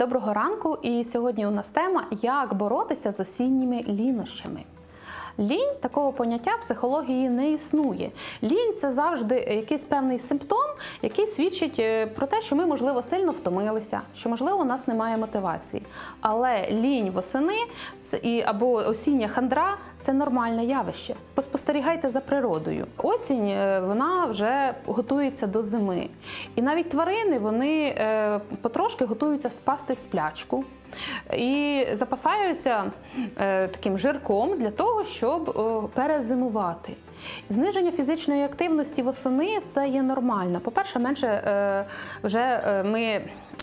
Доброго ранку! І сьогодні у нас тема як боротися з осінніми лінощами. Лінь такого поняття в психології не існує. Лінь це завжди якийсь певний симптом, який свідчить е, про те, що ми, можливо, сильно втомилися, що, можливо, у нас немає мотивації. Але лінь восени це і або осіння хандра це нормальне явище. Поспостерігайте за природою. Осінь е, вона вже готується до зими. І навіть тварини вони е, потрошки готуються спасти в сплячку. І запасаються е, таким жирком для того, щоб е, перезимувати. Зниження фізичної активності восени це є нормально. По-перше, менше е, вже ми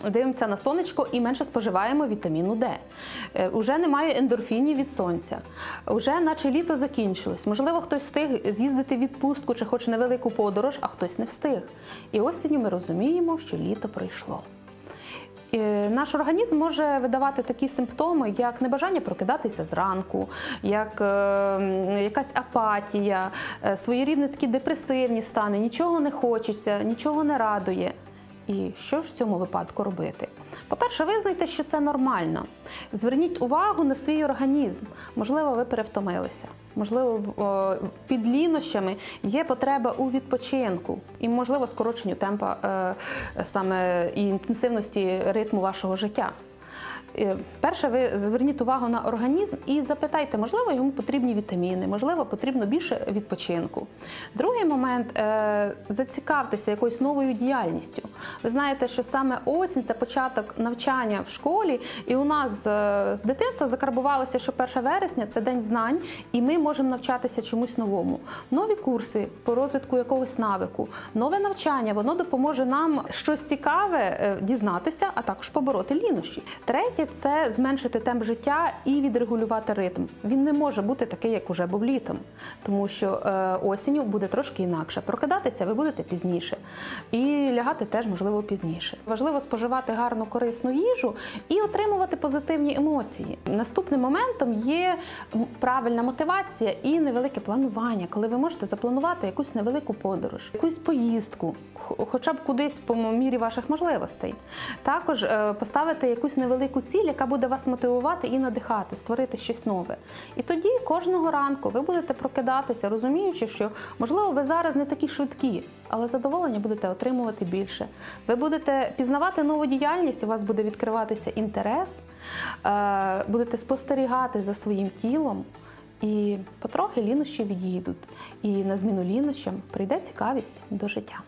дивимося на сонечко і менше споживаємо вітаміну Д. Уже немає ендорфінів від сонця. Уже наче літо закінчилось. Можливо, хтось встиг з'їздити відпустку чи хоч невелику подорож, а хтось не встиг. І осінню ми розуміємо, що літо пройшло. Е, Наш організм може видавати такі симптоми, як небажання прокидатися зранку, як е, якась апатія, е, своєрідні такі депресивні стани, нічого не хочеться, нічого не радує. І що ж в цьому випадку робити? По-перше, визнайте, що це нормально. Зверніть увагу на свій організм. Можливо, ви перевтомилися. Можливо, під лінощами є потреба у відпочинку і, можливо, скороченню темпа е, саме і інтенсивності ритму вашого життя. Е, Перше, ви зверніть увагу на організм і запитайте, можливо, йому потрібні вітаміни, можливо, потрібно більше відпочинку. Другий момент е, зацікавтеся якоюсь новою діяльністю. Ви знаєте, що саме осінь це початок навчання в школі, і у нас е, з дитинства закарбувалося, що 1 вересня це день знань, і ми можемо навчатися чомусь новому. Нові курси по розвитку якогось навику, нове навчання, воно допоможе нам щось цікаве дізнатися, а також побороти лінощі. Третє це зменшити темп життя і відрегулювати ритм. Він не може бути такий, як уже був літом, тому що е, осінню буде трошки інакше. Прокидатися ви будете пізніше, і лягати теж можливо пізніше. Важливо споживати гарну корисну їжу і отримувати позитивні емоції. Наступним моментом є правильна мотивація і невелике планування, коли ви можете запланувати якусь невелику подорож, якусь поїздку, хоча б кудись по мірі ваших можливостей. Також е, поставити якусь невелику ціль, яка буде вас мотивувати і надихати, створити щось нове. І тоді кожного ранку ви будете прокидатися, розуміючи, що можливо ви зараз не такі швидкі, але задоволення будете отримувати більше. Ви будете пізнавати нову діяльність, у вас буде відкриватися інтерес, е, будете спостерігати за своїм тілом. І потрохи лінощі відійдуть. І на зміну лінощам прийде цікавість до життя.